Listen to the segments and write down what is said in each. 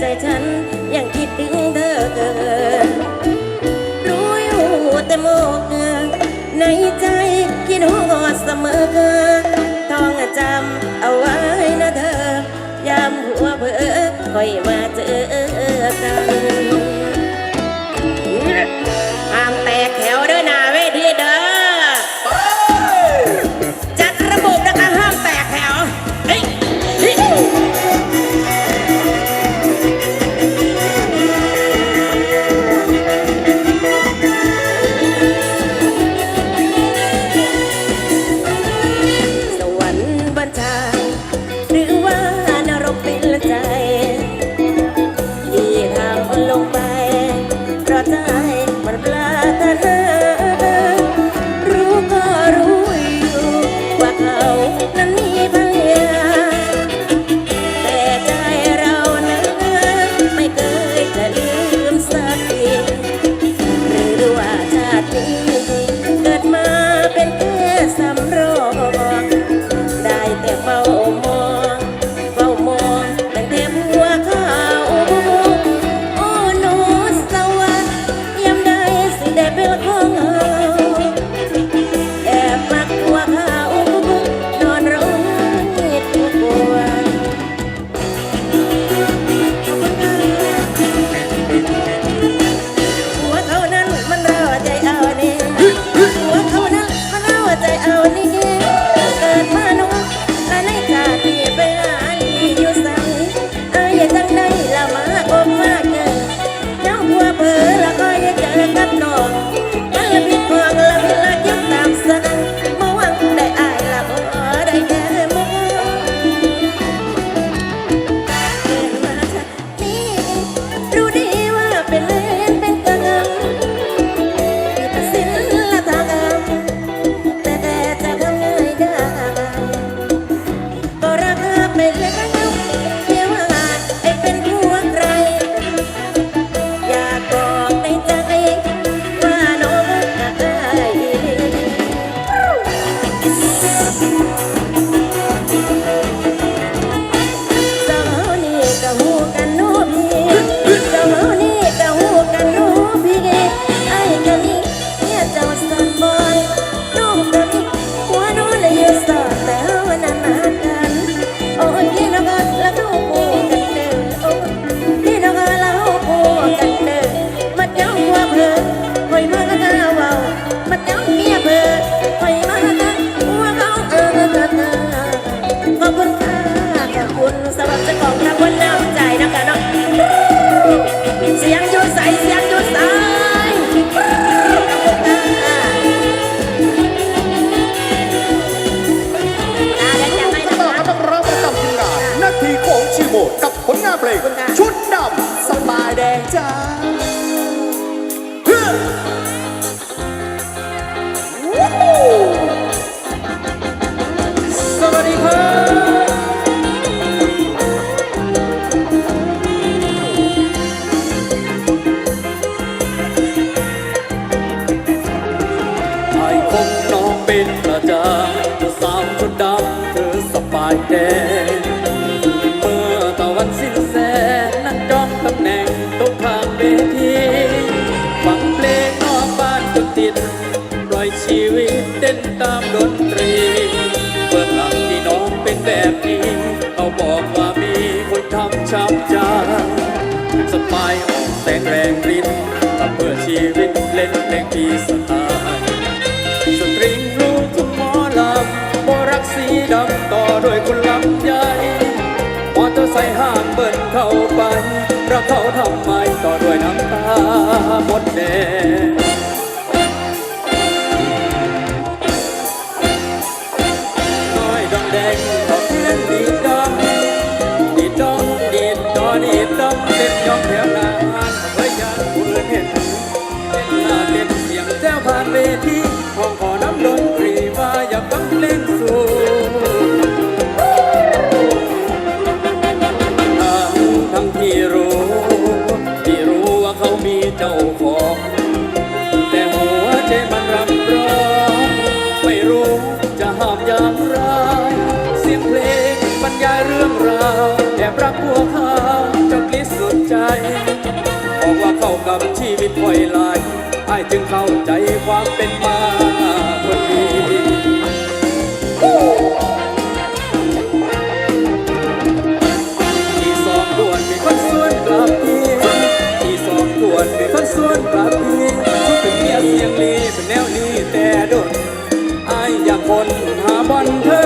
tight. สียงยุดใสเสียงยุดใสนาทีของชีโมกับผลงานเพลงชุดด ตปล่อยชีวิตเต้นตามดนตรีเบื้องหลังที่น้องเป็นแบบนี้เขาบอกว่ามีคนทำช้ำใจสบายออกแสงแรงริ้นทำเพื่อชีวิตเล่นเพลงที่สไตล์สตริงรู้ทุกหมอลำโมรักสีดำต่อด้วยคนณลำใหญ่มอเตอร์ไซค์ห้างเบิ้ลเข้าไปรักเขาทำไมต่อด้วยน้ำตาหมดแดง ถอยลายไอ้จึงเข้าใจความเป็นมาคนดีที่สองด่วนมีคนส่วนกลับพี่ที่สองด่วนมีคนส่วนกลับพี่ชุกเป็นเมียเสียงลีเป็นแนวนี้แต่ดนไอ้อยากคนหาบันเธอ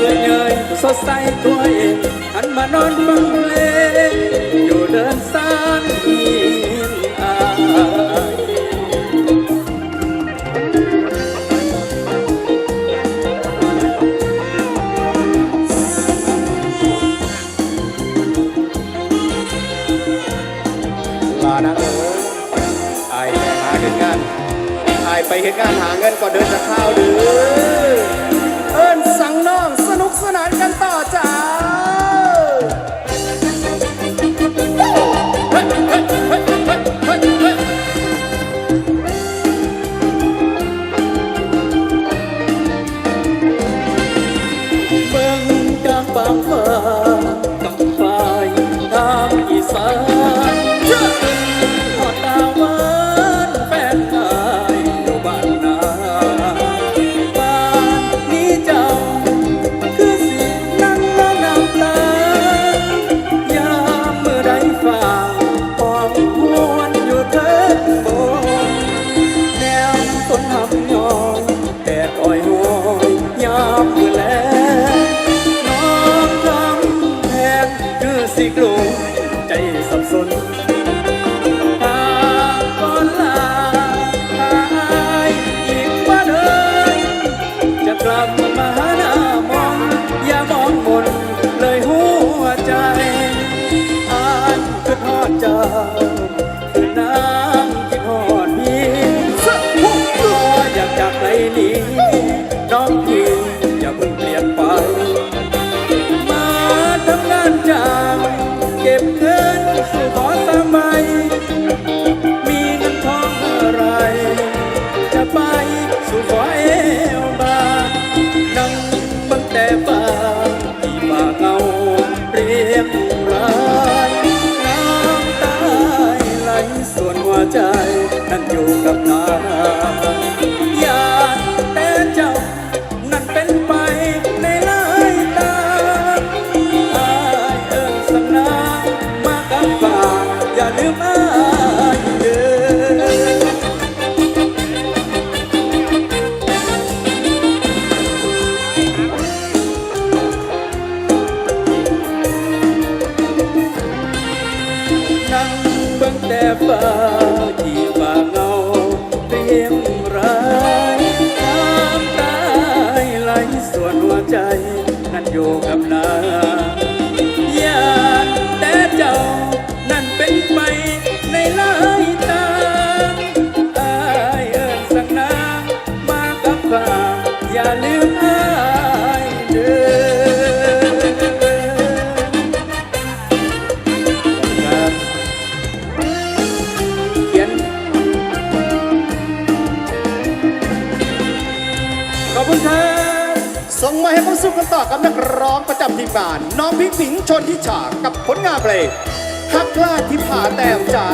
เย้เย้ยสดใสตัวเองหันมานอนบังเลอยู่เดินสานอไอายไปหาเห็นงานไอไปเห็นงานหาเงินก่อนเดินจะข้าวเดือ 妈妈。 ต่อกับนักร้องประจำทีมงาน น้องพิงสิงชนทิชากับผลงานเพลงฮักล่าทิพาแต้มจ๋า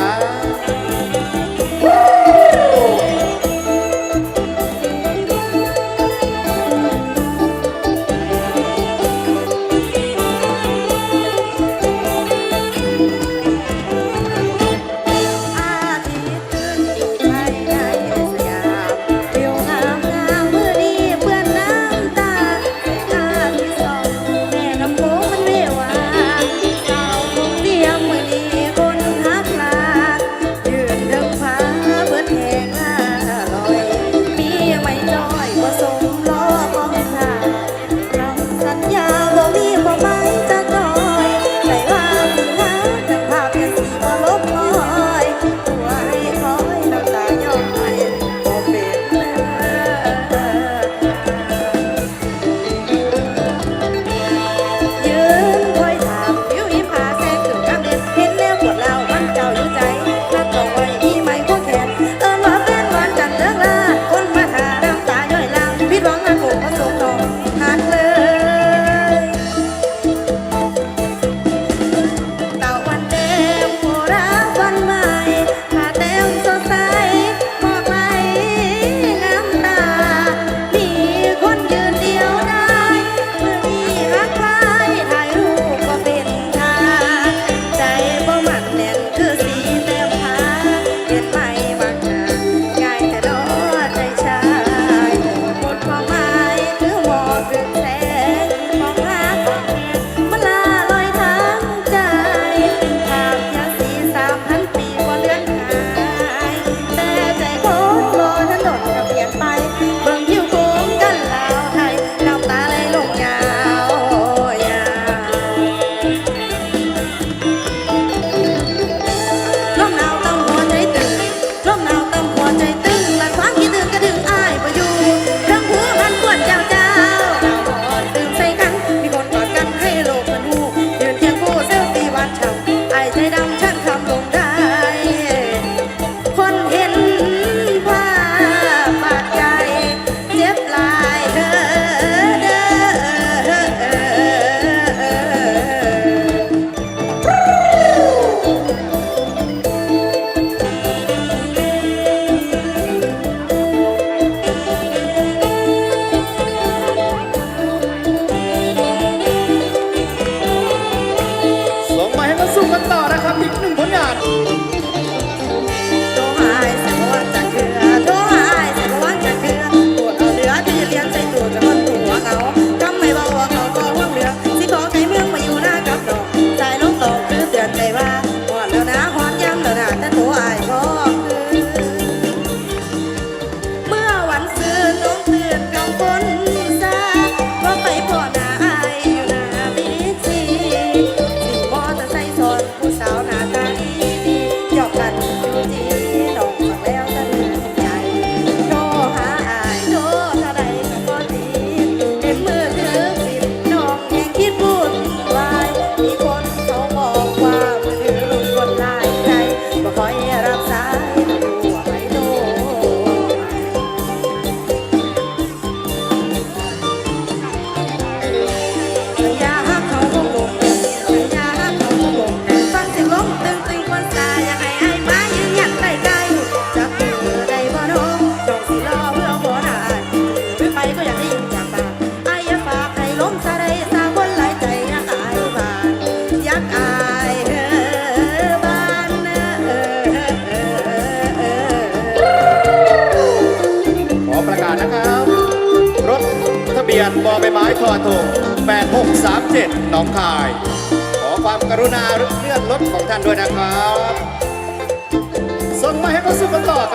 ีกหนึ่งผลงาน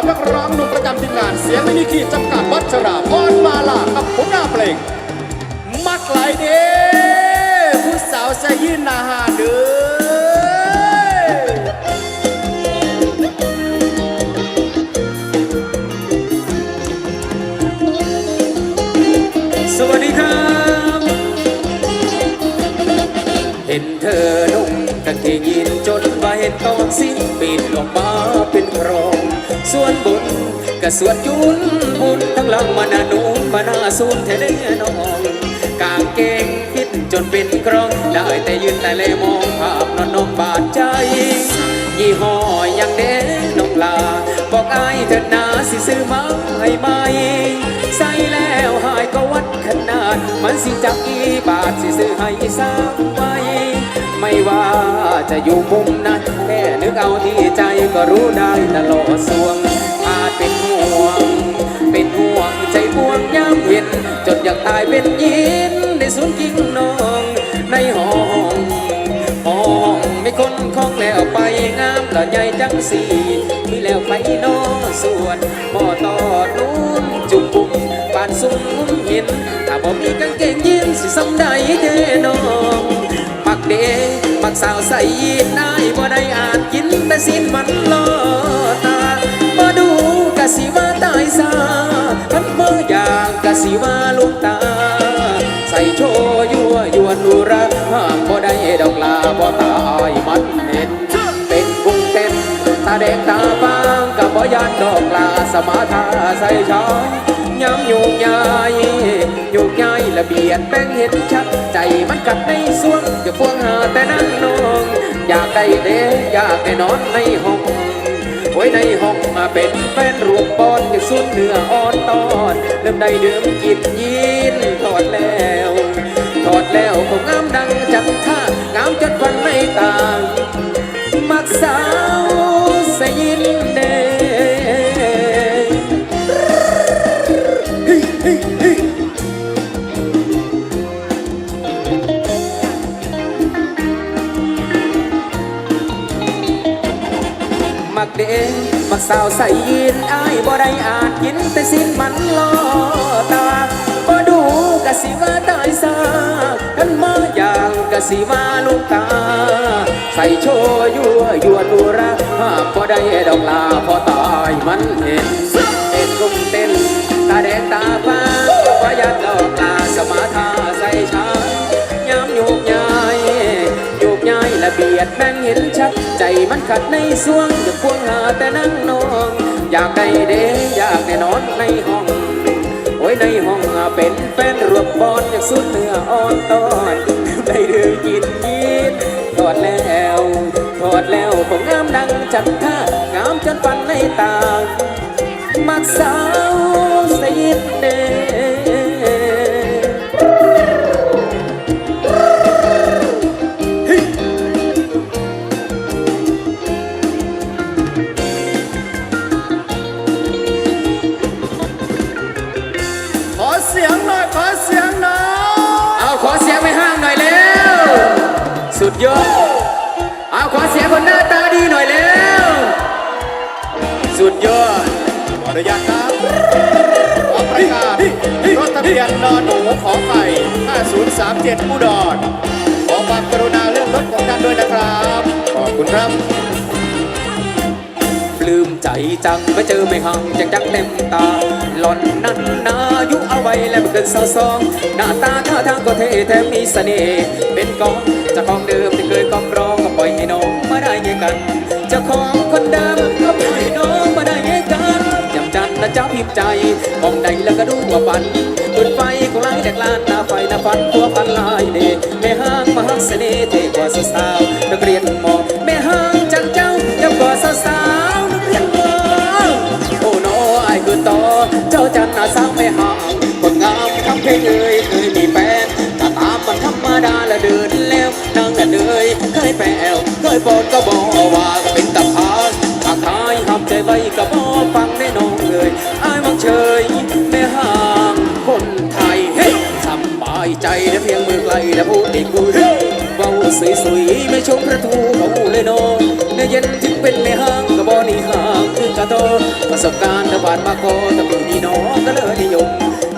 กันต่อกับนักร้องหนุ่มประจำทีมงานเสียงไม่มีขีดจำกัดวัชราพรมาลากับผลงานเพลง มักไหลายเด้ผู้สาวใส่ยินนาหาเด้อสวัสดีครับ เห็นเธอนุ่ง กางเกงยีนจนว่าเห็นตอนสิ้นปีนออกมาเป็นโครงส่วนบุญกะส่วนยุนบุญทั้งหลังมานานูนมานาสูนเทเดน้องกางเกงพิดจนเป็นกรอง ได้แต่ยืนแต่เลมองภาพนอนนองบาดใจ ยี่ห้อยังเด้นองลา บอกอายเถิดนาสิซื้อมาให้ไหมใส่แล้วหายก็วัดขนาด มันสิจักอีบาทสิซื้อให้สามไว้ไม่ว่าจะอยู่มุมไหนแค่นึกเอาที่ใจก็รู้ได้ตลอดสวง อาจเป็นห่วง เป็นห่วงใจพวงย้ำเห็น จนอยากตายเป็นยินได้สูญกิ้งนองในห้องห้องไม่คนคล้องแล้วไปงามละใหญ่จังสีมีแล้วไปนอสวนบ่อตอดนู้นจุกปุ่มปานซุ้มเห็นถ้าบ่มีกางเกงยีนสิสำใดเด้น้อง มักเดมักสาวใส่ยีนได้บ่ได้อานกินแต่สิ้นมันลอตาบ่ดูกะสิว่าตายซาคันบ่อย่างกะสิว่าลุงตา ใส่โชยั่วยวนอุระห้ามบ่ได้ดอกลาบ่ตายมันเห็นเป็นกุ้งเต้นตาแดงตาฟางกับบ่ยานดอกลาสมาธาใส่ช้อน ย้ำยุกยายยุกยายละเบียดแป้งเห็นชัด ใจมันกัดในสวงอย่าพวงหาแต่นั่งนอง อยากได้เด้อยากได้นอนในห้องไว้ในห้องมาเป็นแฟนรวมปอนอยาสุดเนื้ออ่อนตอนเริ่มได้เดิมกินยีนถอดแล้วถอดแล้วคงงามดังจังท่างามจนฟันไม่ต่าง มักสาวสยินเด มักเดมักสาวใส่ยินอายบ่ได้อาจกินแต่สิ้นมันลอตาบ่ดูกะสิว่าตายซากันมาอย่างกะสิว่าลูกตา ใส่โชยั่วยัวนอุระหามบ่ได้ดอกลาพอตายมันเห็นเต้นกุ้งเต้นตาแดงตาฟ้าว่ยันดอกลาสมาธาใส่ชา เบียดแบ่งเห็นชัด ใจมันขัดในสวงอยากพวงหาแต่นั่งนอง อยากได้เดอยากได้นอนในห้อง โอ้ยในห้องเป็นแฟนรวมบอลอยากสุดเนื้ออ่อนตอนได้เรื่องกินยินถอดแล้วถอดแล้วคงงามดังจัดท่างามจนฟันในตามักสาวสยิดเด เยอะเอาขอเสียงคนหน้าตาดีหน่อยเร็ว สุดยอดขออนุญาตครับขอประกาศรถทะเบียนนอนหนูขอไข่5037อุดรขอความกรุณาเรื่องรถของท่านด้วยนะครับ ขอบคุณครับ ปลื้มใจจังมาเจอไม่ห่างจังจังเต็มตา หล่อนนั้นนาอายุเอาไว้แล้วเกินสาวสอง หน้าตาท่าทางก็เท่แถมมีเสน่ห์เป็นกองเจ้าของเดิมที่เคยกองร้องก็ปล่อยให้น้องมาได้เงกันเจ้าของคนเดิมก็ปล่อยให้น้องมาได้เงกันยำจันนะเจ้าพิมพ์ใจมองใดแล้วก็ดูว่าปันจุดไฟของไล่แดกลานหน้าไฟหน้าฟันตัวพันลายเดชแม่ห้างมหักเสน่ห์เท่กว่าสาวนักเรียนมอแต่อ เจ้าจันนาสาวไม่ห่างคนงามทำเพลงเอ่ยเคยมีแฟนถ้าตามมันธรรมดาละเดินแล้วนางน่ะเหนื่อยเคยแปวเคยปอดก็บอกว่าเป็นตะพานหากทายทำใจไว้ก็บอกฟังได้น้องเลยไอ้ายมังเฉยไม่ห่างคนไทยเฮ้ยสำบายใจและพูดอีกคุยเว้าสวยสวยๆไม่ชมประทูเขา ประสบการณ์ตะบานมาคอตะบุนี่น้องก็เลยนิยม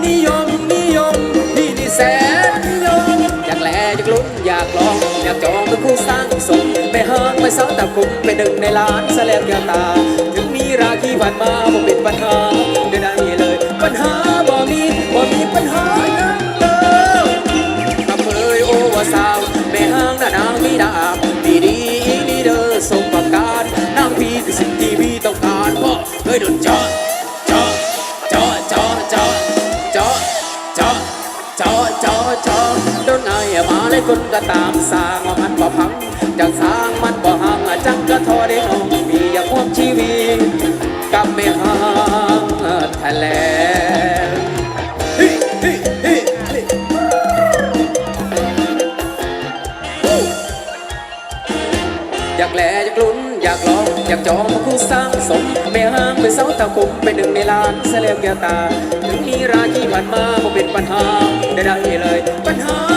นิยมนิยมนี่นี่แสนนิยมอยากแลอยากลุ้นอยากลอง อยากจองเป็นคู่สร้างสมไปห้างไม่เศร้าแต่คุ้มไปหนึ่งในล้านแสลบแก้วตา ถึงมีราคีผ่านมาบ่เป็นปัญหา คนก็ตามสร้างว่ามันบ่พังจากสร้างมันบ่ห่างจังก็ทอได้น้องมีอยากควบชีวิตกับแม่ห้างแถลงอยากแลอยากลุ้นอยากลองอยากจองมาคู่สร้างสมไม่ห่างเป็นเสาตะคุมเป็นหนึ่งในล้านเสลวแก้วตา ถึงมีราคีผ่านมาบ่เป็นปัญหาได้ได้เลยปัญหา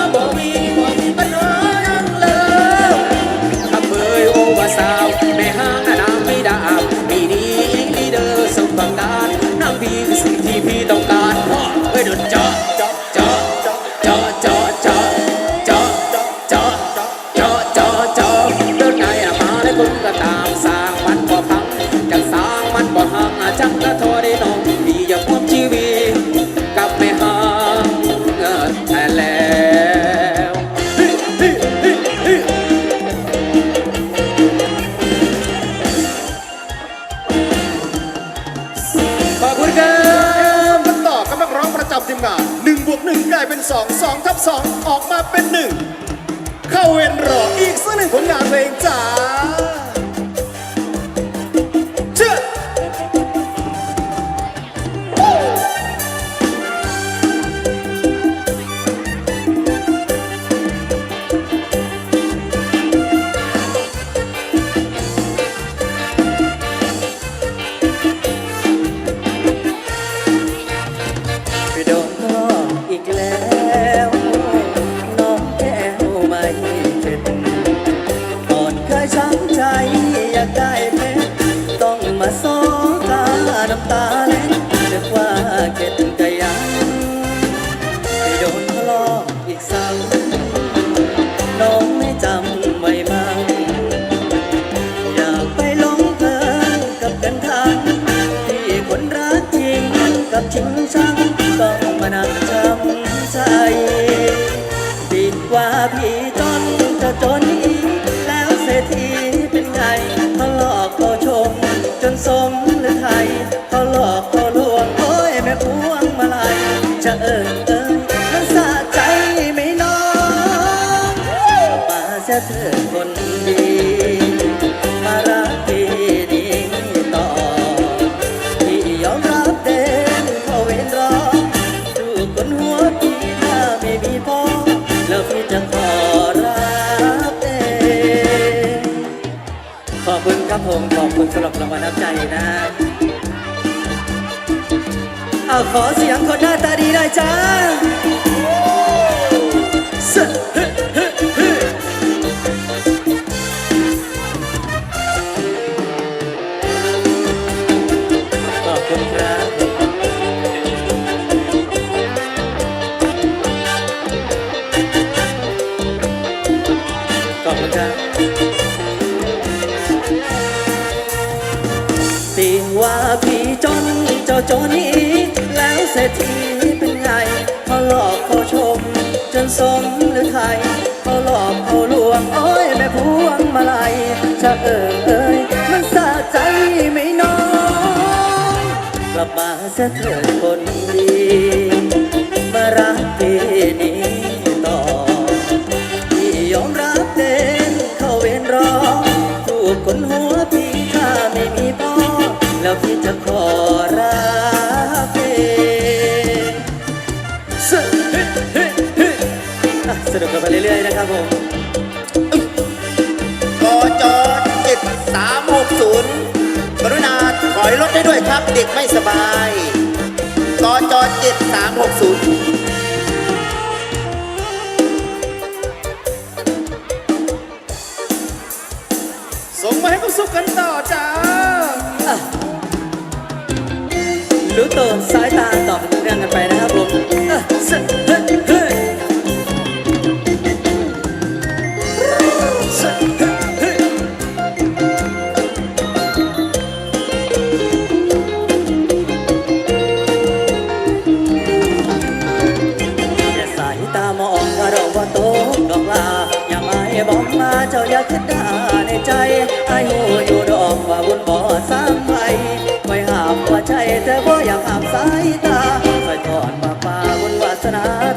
1กลายเป็น2 2ทับ2ออกมาเป็น1เข้าเวนรออีกสักหนึ่งผลงานเพลงจ๋า คนหัวพี่ถ้าไม่มีพ่อแล้วพี่จะขอรับเองขอบคุณครับผมขอบคุณสำหรับรางวัลน้ำใจนะเอาขอเสียงคนหน้าตาดีหน่อยจ้า เจ้าจนี้แล้วเศรษฐีเป็นไงเขาหลอกเขาชม จนสมหรือไทยเขาหลอกเขาลวงโอ้ยแม่พวงมาลัยจะเอ่ยเอ่ยมันสะใจไม่น้องกลับมาเสียเถิดคนดีมารักพี่นี้ต่อพี่ยอมรับเดินเข้าเวรรอถูกคนหัวพี่ถ้าไม่มีพ่อแล้วพี่จะขอรั นุกกันไปเรื่อยๆนะครับผมกจ7360กรุณาถอยรถได้ด้วยครับ เด็กไม่สบายกจ7360ส่งมาให้เขาสุขกันต่อจ้ารู้ตัวสายตาตอบเรื่องกันไปนะครับผม ใจไอ้โหอยู่ดอกว่าบุญบ่สร้างไว้ไม่หามว่าใจแต่บ่อยากหามสายตาใส่ทอดปากป่าบุญวาสนาต่อย